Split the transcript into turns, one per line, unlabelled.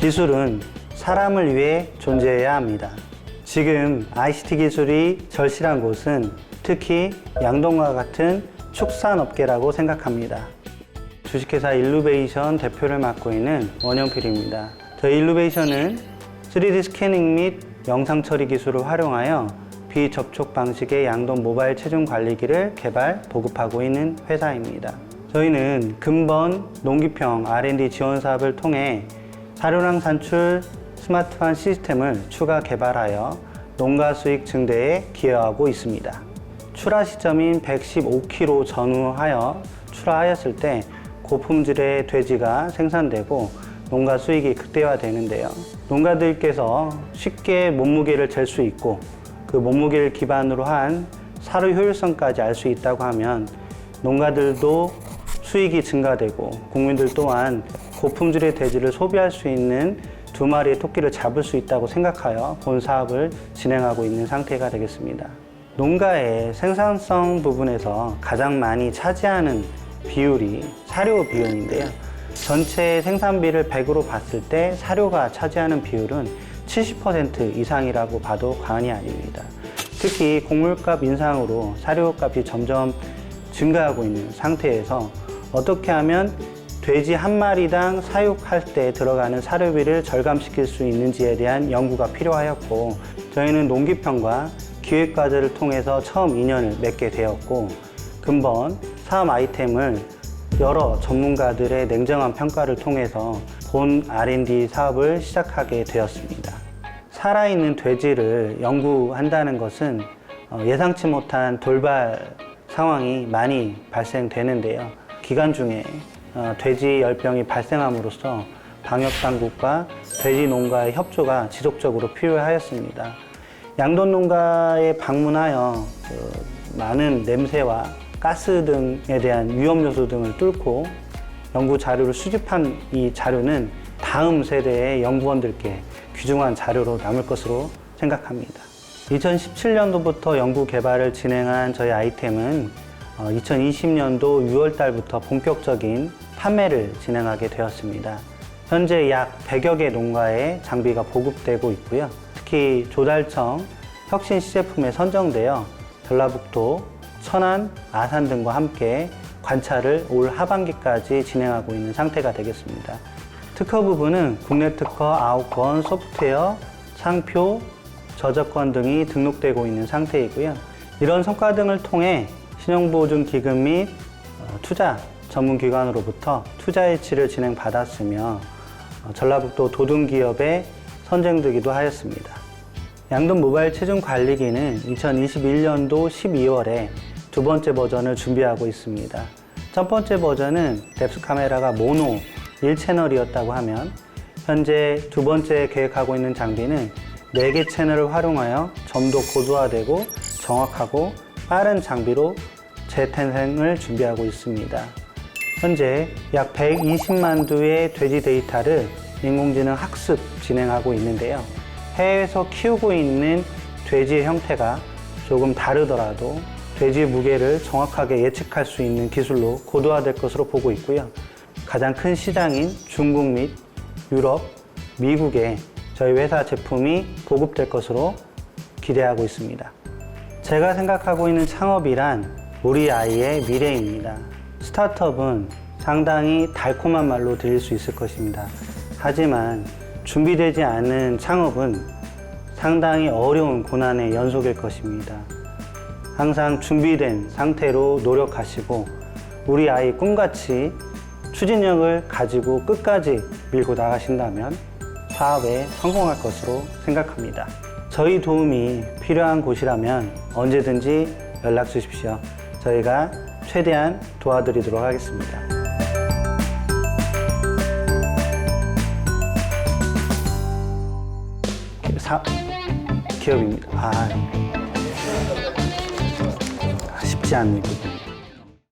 기술은 사람을 위해 존재해야 합니다. 지금 ICT 기술이 절실한 곳은 특히 양동과 같은 축산업계라고 생각합니다. 주식회사 일루베이션 대표를 맡고 있는 원영필입니다. 저희 일루베이션은 3D 스캐닝 및 영상 처리 기술을 활용하여 비접촉 방식의 양돈 모바일 체중 관리기를 개발, 보급하고 있는 회사입니다. 저희는 근본 농기평 R&D 지원 사업을 통해 사료랑 산출 스마트한 시스템을 추가 개발하여 농가 수익 증대에 기여하고 있습니다. 출하 시점인 115kg 전후하여 출하하였을 때 고품질의 돼지가 생산되고 농가 수익이 극대화되는데요. 농가들께서 쉽게 몸무게를 잴 수 있고 그 몸무게를 기반으로 한 사료 효율성까지 알 수 있다고 하면 농가들도 수익이 증가되고 국민들 또한 고품질의 돼지를 소비할 수 있는 두 마리의 토끼를 잡을 수 있다고 생각하여 본 사업을 진행하고 있는 상태가 되겠습니다. 농가의 생산성 부분에서 가장 많이 차지하는 비율이 사료 비용인데요. 전체 생산비를 100으로 봤을 때 사료가 차지하는 비율은 70% 이상이라고 봐도 과언이 아닙니다. 특히 곡물값 인상으로 사료값이 점점 증가하고 있는 상태에서 어떻게 하면 돼지 한 마리당 사육할 때 들어가는 사료비를 절감시킬 수 있는지에 대한 연구가 필요하였고 저희는 농기평과 기획과제를 통해서 처음 인연을 맺게 되었고 근본 사업 아이템을 여러 전문가들의 냉정한 평가를 통해서 본 R&D 사업을 시작하게 되었습니다. 살아있는 돼지를 연구한다는 것은 어, 예상치 못한 돌발 상황이 많이 발생되는데요. 기간 중에 어, 돼지 열병이 발생함으로써 방역 당국과 돼지 농가의 협조가 지속적으로 필요하였습니다. 양돈 농가에 방문하여 그 많은 냄새와 가스 등에 대한 위험 요소 등을 뚫고 연구 자료를 수집한 이 자료는 다음 세대의 연구원들께 귀중한 자료로 남을 것으로 생각합니다. 2017년도부터 연구 개발을 진행한 저희 아이템은 2020년도 6월 달부터 본격적인 판매를 진행하게 되었습니다. 현재 약 100여 개 농가에 장비가 보급되고 있고요. 특히 조달청 혁신 시제품에 선정되어 전라북도, 천안, 아산 등과 함께 관찰을 올 하반기까지 진행하고 있는 상태가 되겠습니다. 특허 부분은 국내 특허 9건, 소프트웨어, 상표, 저작권 등이 등록되고 있는 상태이고요. 이런 성과 등을 통해 신용보증 기금 및 어, 투자 전문 기관으로부터 투자 일치를 진행받았으며 어, 전라북도 도등기업에 선정되기도 하였습니다. 양돈 모바일 체중 관리기는 2021년도 12월에 두 번째 버전을 준비하고 있습니다. 첫 번째 버전은 뎁스 카메라가 모노 1채널이었다고 하면 현재 두 번째 계획하고 있는 장비는 4개 채널을 활용하여 좀더 고도화되고 정확하고 빠른 장비로 재탄생을 준비하고 있습니다. 현재 약 120만 두의 돼지 데이터를 인공지능 학습 진행하고 있는데요. 해외에서 키우고 있는 돼지의 형태가 조금 다르더라도 돼지 무게를 정확하게 예측할 수 있는 기술로 고도화될 것으로 보고 있고요. 가장 큰 시장인 중국 및 유럽, 미국에 저희 회사 제품이 보급될 것으로 기대하고 있습니다. 제가 생각하고 있는 창업이란 우리 아이의 미래입니다. 스타트업은 상당히 달콤한 말로 들릴 수 있을 것입니다. 하지만 준비되지 않은 창업은 상당히 어려운 고난의 연속일 것입니다. 항상 준비된 상태로 노력하시고 우리 아이 꿈같이 추진력을 가지고 끝까지 밀고 나가신다면 사업에 성공할 것으로 생각합니다. 저희 도움이 필요한 곳이라면 언제든지 연락 주십시오. 저희가 최대한 도와드리도록 하겠습니다. 사, 기업입니다. 아, 쉽지 부분.